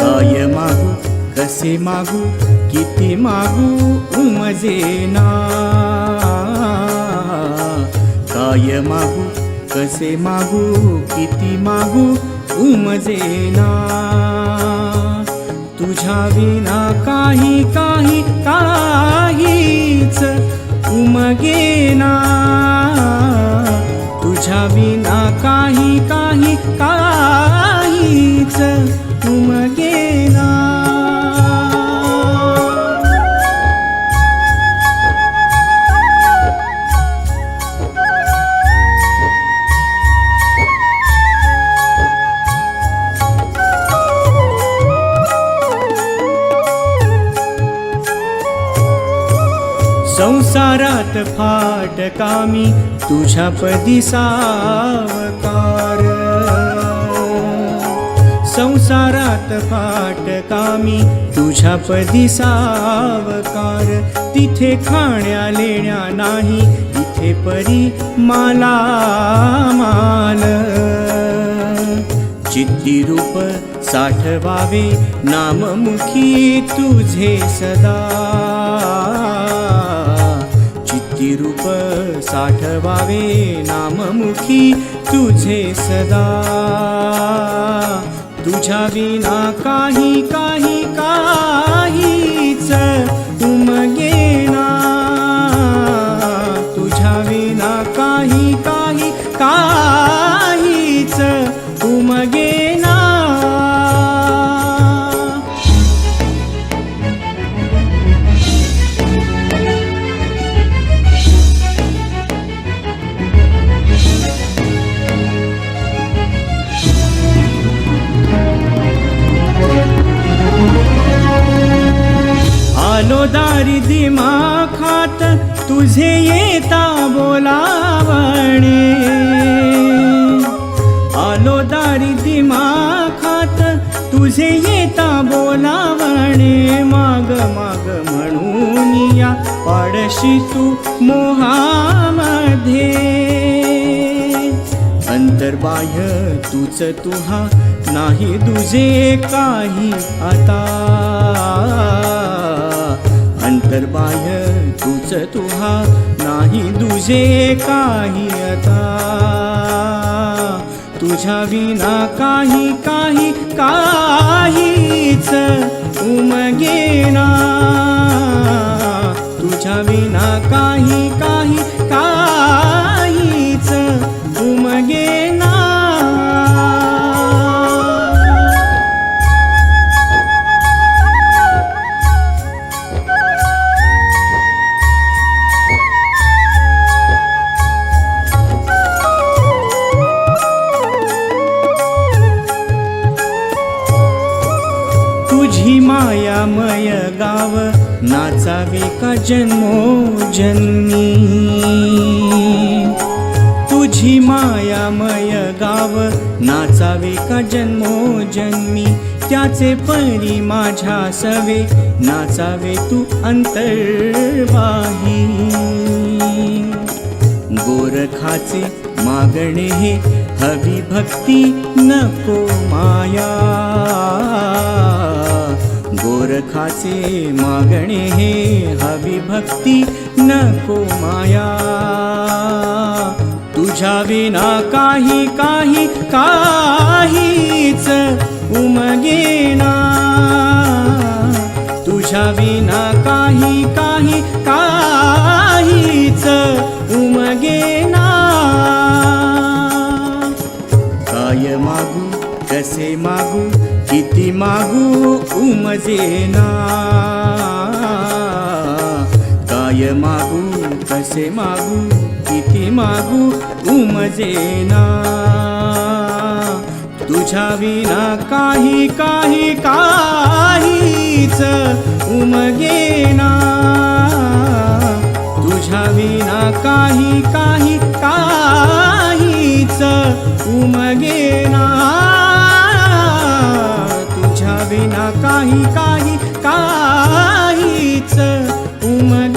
काय मागू कसे मागू किती मागू उमजेना काय मागू कसे मागू किती मागू उमजेना तुझ्या विना काही काही काहीच उमगेना तुझ्या विना काही काही काहीच उमगेना संसारात फाट कामी तुझ्या पदी सावकार. संसारात फाट कामी तुझ्या पदी सावकार. तिथे खाण्या लेण्या नाही तिथे परी माला माल. चित्ती रूप साठवावे नाममुखी तुझे सदा. चित्ती रूप साठवावे नाममुखी तुझे सदा. तुझ्या विना काही काही काहीच उमगेना. तुझ्या विना काही काही काहीच उमगेना. आलो दारी दिमा खात तुझे येता बोलावणे. आलो दारी दिमा खात तुझे येता बोलावणे. माग माग म्हणून या पाडशी तू मोहामध्ये. अंतर्बाह्य तुझ तुहा नाही तुझे काही आता. अंतर्बाह्य तूच तुहा नाही दुजे काही आता. तुझ्या विना काही काही काहीच उमगेना. तुझ्या विना काही काही का रामय गाव नाचावे का जन्मो जन्मी? तुझी मायामय गाव नाचावे का जन्मो जन्मी? त्याचे परी माझ्या सवे नाचावे तू अंतर्वाही. गोरखाचे मागणे हे हवी भक्ती नको माया. गोरखाचे मागणे हे हवी भक्ती नको माया. तुझ्या विना काही काही काहीच उमगेना तुझ्या विना काही काही काहीच उमगेना काय मागू कसे मागू किती मागू उमजेना काय मागू कसे मागू किती मागू उमजेना तुझ्या विना काही काही काहीच उमगेना तुझ्या विना काही काही काहीच उमगेना विना काही काही काहीच उमल